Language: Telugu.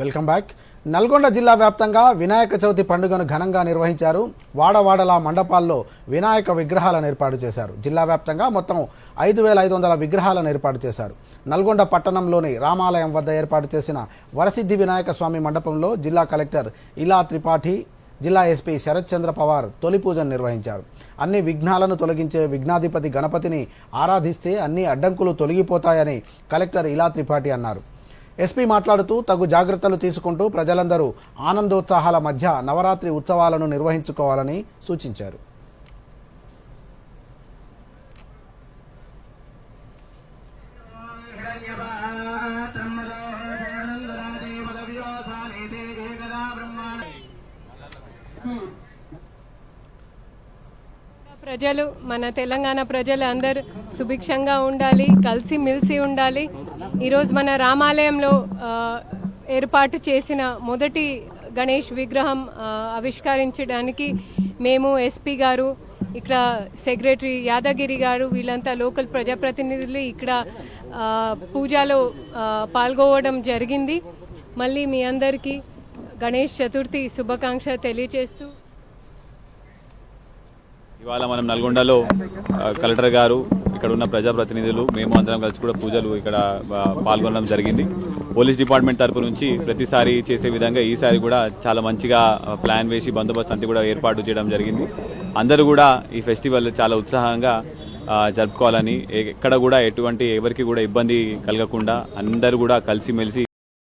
Welcome back. నల్గొండ జిల్లా వ్యాప్తంగా వినాయక చవితి పండుగను ఘనంగా నిర్వహించారు. వాడవాడల మండపాల్లో వినాయక విగ్రహాలను ఏర్పాటు చేశారు. జిల్లా వ్యాప్తంగా మొత్తం ఐదు వేల ఐదు వందల విగ్రహాలను ఏర్పాటు చేశారు. నల్గొండ పట్టణంలోని రామాలయం వద్ద ఏర్పాటు చేసిన వరసిద్ధి వినాయక స్వామి మండపంలో జిల్లా కలెక్టర్ ఇలా త్రిపాఠి జిల్లా ఎస్పీ శరత్ చంద్ర పవార్ తొలి పూజను నిర్వహించారు. అన్ని విఘ్నాలను తొలగించే విఘ్నాధిపతి గణపతిని ఆరాధిస్తే అన్ని అడ్డంకులు తొలగిపోతాయని కలెక్టర్ ఇలా త్రిపాఠి అన్నారు. ఎస్పీ మాట్లాడుతూ తగు జాగ్రత్తలు తీసుకుంటూ ప్రజలందరూ ఆనందోత్సాహాల మధ్య నవరాత్రి ఉత్సవాలను నిర్వహించుకోవాలని సూచించారు. ప్రజలు మన తెలంగాణ ప్రజలు అందరూ సుభిక్షంగా ఉండాలి కలిసి మెలిసి ఉండాలి. ఈరోజు మన రామాలయంలో ఏర్పాటు చేసిన మొదటి గణేష్ విగ్రహం ఆవిష్కరించడానికి మేము ఎస్పీ గారు ఇక్కడ సెక్రటరీ యాదగిరి గారు వీళ్ళంతా లోకల్ ప్రజాప్రతినిధులు ఇక్కడ పూజలో పాల్గొవడం జరిగింది. మళ్ళీ మీ అందరికీ గణేష్ చతుర్థి శుభాకాంక్ష తెలియజేస్తూ. ఇవాళ మనం నల్గొండలో కలెక్టర్ గారు ఇక్కడ ఉన్న ప్రజాప్రతినిధులు మేము అందరం కలిసి కూడా పూజలు ఇక్కడ పాల్గొనడం జరిగింది. పోలీస్ డిపార్ట్మెంట్ తరపు నుంచి ప్రతిసారి చేసే విధంగా ఈసారి కూడా చాలా మంచిగా ప్లాన్ వేసి బందోబస్తు అంతా కూడా ఏర్పాటు చేయడం జరిగింది. అందరూ కూడా ఈ ఫెస్టివల్ చాలా ఉత్సాహంగా జరుపుకోవాలని ఎక్కడ కూడా ఎటువంటి ఎవరికి కూడా ఇబ్బంది కలగకుండా అందరూ కూడా కలిసిమెలిసి